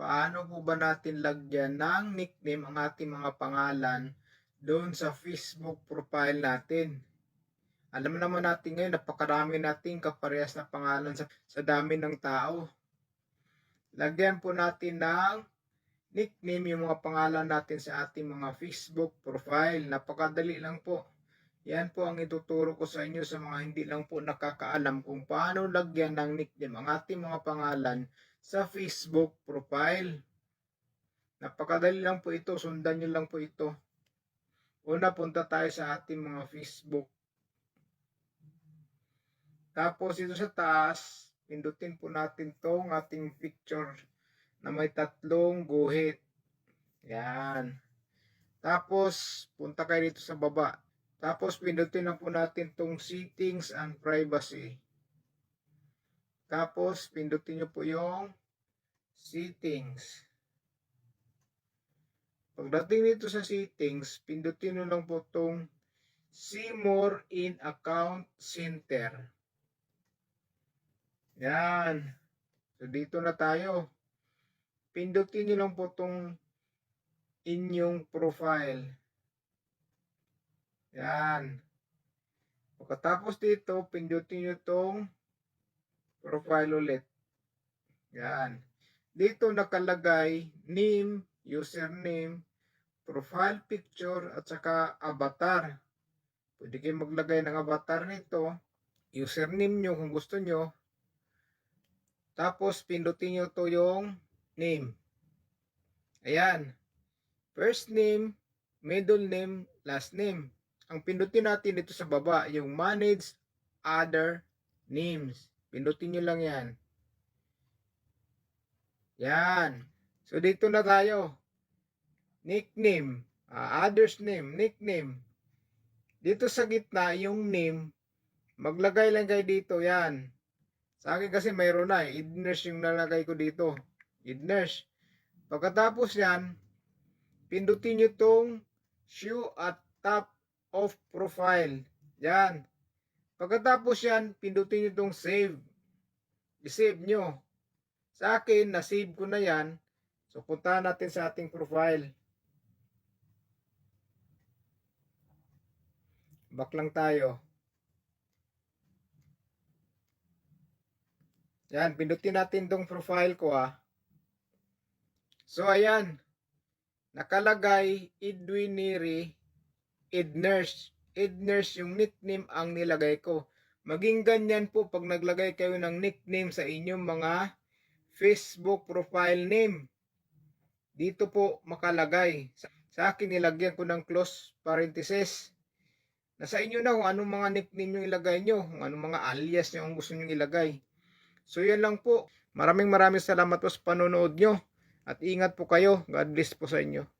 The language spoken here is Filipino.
paano po ba natin lagyan ng nickname ang ating mga pangalan doon sa Facebook profile natin. Alam naman natin ngayon, napakarami nating kaparehas na pangalan sa, sa dami ng tao. Lagyan po natin ng nickname yung mga pangalan natin sa ating mga Facebook profile. Napakadali lang po. Yan po ang ituturo ko sa inyo sa mga hindi lang po nakakaalam kung paano lagyan ng nickname ang ating mga pangalan sa Facebook profile. Napakadali lang po ito. Sundan nyo lang po ito. Una, punta tayo sa ating mga Facebook. Tapos ito sa taas, pindutin po natin tong ating picture na may tatlong guhit. Yan. Tapos, punta kayo dito sa baba. Tapos, pindutin na po natin tong settings and privacy. Tapos, pindutin nyo po yung settings. Pagdating dito sa settings, pindutin nyo lang po tong see more in account center. Yan. So, dito na tayo. Pindutin nyo lang po tong inyong profile. Yan. Pagkatapos dito, pindutin nyo tong profile ulit. Yan. Dito nakalagay name, username, profile picture, at saka avatar. Pwede kayo maglagay ng avatar nito. Username nyo kung gusto nyo. Tapos, pindutin nyo to yung name. Ayan. First name, middle name, last name. Ang pindutin natin dito sa baba, yung manage other names. Pindutin nyo lang yan. Yan. So, dito na tayo. Nickname. ah, others name. Nickname. Dito sa gitna, yung name, maglagay lang kayo dito. Yan. Sa akin kasi mayroon na eh. Idnurse yung nalagay ko dito. Idnurse. Pagkatapos yan, pindutin nyo tong show at top of profile. Yan. Pagkatapos yan, pindutin nyo tong save. I-save nyo. Sa akin, na-save ko na yan. So, punta natin sa ating profile. Back lang tayo. Yan, pindutin natin tong profile ko ah. So, ayan. Nakalagay, Edwin Neri, Ednurse. Ednurse yung nickname ang nilagay ko. Maging ganyan po pag naglagay kayo ng nickname sa inyong mga Facebook profile name. Dito po makalagay. Sa, akin nilagyan ko ng close parenthesis. Nasa inyo na kung anong mga nickname yung ilagay nyo, kung anong mga alias nyo ang gusto nyo ilagay. So yan lang po. Maraming maraming salamat po sa panonood nyo. At ingat po kayo. God bless po sa inyo.